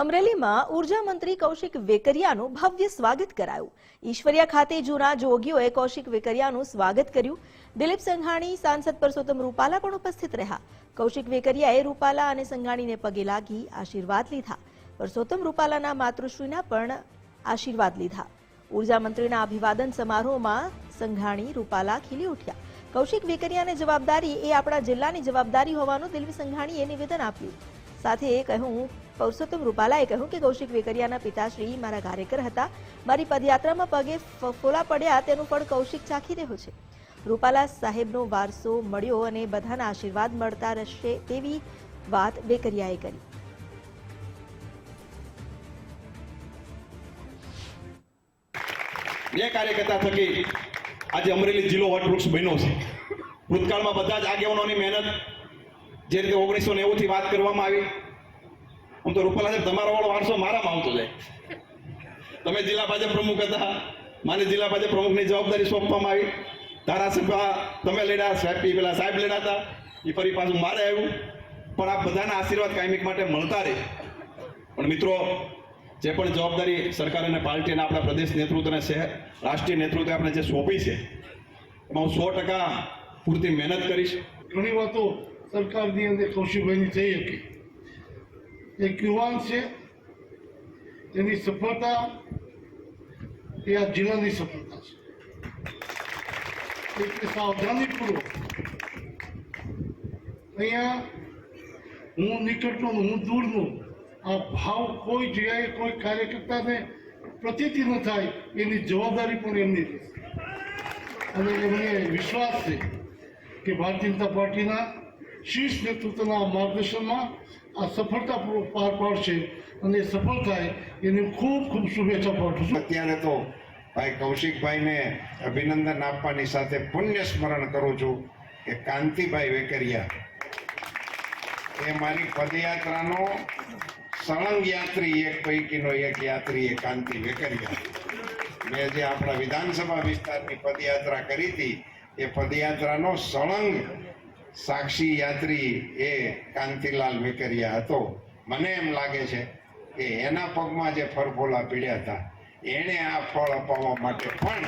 અમરેલીમાં ઊર્જા મંત્રી કૌશિક વેકરિયાનું ભવ્ય સ્વાગત કરાયું. ઈશ્વરિયા ખાતે જૂના જોગીઓએ કૌશિક વેકરિયાનું સ્વાગત કર્યું. દિલીપ સંઘાણી, સાંસદ પરસોત્તમ રૂપાલા પણ ઉપસ્થિત રહ્યા. કૌશિક વેકરિયાએ રૂપાલા અને સંઘાણીને પગે લાગી આશીર્વાદ લીધા. પરસોત્તમ રૂપાલાના માતૃશ્રીના પણ આશીર્વાદ લીધા. ઊર્જા મંત્રીના અભિવાદન સમારોહમાં સંઘાણી, રૂપાલા ખીલી ઉઠ્યા. કૌશિક વેકરિયાને જવાબદારી એ આપણા જિલ્લાની જવાબદારી હોવાનું દિલીપ સંઘાણીએ નિવેદન આપ્યું. સાથે કહ્યું પરસોત્તમ રૂપાલાએ કહ્યું કે કૌશિક વેકરિયાના પિતાશ્રી મારા કાર્યકર હતા. મારી પદયાત્રામાં પગે ફોલા પડ્યા તેનું ફળ કૌશિક ચાખી રહ્યો છે. રૂપાલા સાહેબનો વારસો મળ્યો અને બધાના આશીર્વાદ મળતા રહેશે તેવી વાત વેકરિયાએ કરી. જે કાર્યકર્તા થકી આજે અમરેલી જિલ્લો વટવૃક્ષ બન્યો છે. ભૂતકાળમાં બધા જ આગેવાનોની મહેનત જે રીતે ઓગણીસો નેવું થી વાત કરવામાં આવી આમ તો રૂપાલા સાહેબ, તમારો વાળો વારસો મારામાં આવતો જાય. તમે જિલ્લા ભાજપ પ્રમુખ હતા. માને જિલ્લા ભાજપ પ્રમુખની જવાબદારી સોંપવામાં આવી. ધારાસભ્ય તમે લડ્યા, સાહેબ પેલા સાહેબ લડ્યા હતા. એ ફરી પાછું મારે આવ્યું. પણ આ બધાના આશીર્વાદ કાયમિક માટે મળતા રહે. પણ મિત્રો, જે પણ જવાબદારી સરકાર અને પાર્ટીના આપણા પ્રદેશ નેતૃત્વ અને શહેર, રાષ્ટ્રીય નેતૃત્વે આપણે જે સોંપી છે, એમાં હું સો ટકા પૂરતી મહેનત કરીશ. ઘણી વાતો સરકારની અંદર કૌશિકભાઈની થઈ હતી એક યુવાન છે. એની સફળતા, એ આ જિલ્લાની સફળતા છે. એટલે સાવધાનીપૂર્વક અહીંયા હું નીકળતો હું દૂરનું આ ભાવ કોઈ જગ્યાએ કોઈ કાર્યકર્તાને પ્રતીતિ ન થાય એની જવાબદારી પણ એમની રહેશે. અને એમને વિશ્વાસ છે કે ભારતીય જનતા પાર્ટીના શીર્ષ નેતૃત્વના માર્ગદર્શનમાં આ સફળતાપૂર્વક પાર પાડશે અને સફળ થાય એની ખૂબ ખૂબ શુભેચ્છા પાઠવું છું. અત્યારે તો ભાઈ કૌશિકભાઈને અભિનંદન આપવાની સાથે પુણ્ય સ્મરણ કરું છું કે કાંતિભાઈ વેકરિયા, એ મારી પદયાત્રાનો સળંગ યાત્રી, એક પૈકીનો એક યાત્રી એ કાંતિ વેકરિયા. મેં જે આપણા વિધાનસભા વિસ્તારની પદયાત્રા કરી હતી, એ પદયાત્રાનો સળંગ સાક્ષી યાત્રી એ કાંતિલાલ વેકરિયા હતો. મને એમ લાગે છે કે એના પગમાં જે ફરફોલા પીડ્યા હતા, એણે આ ફળ અપાવવા માટે પણ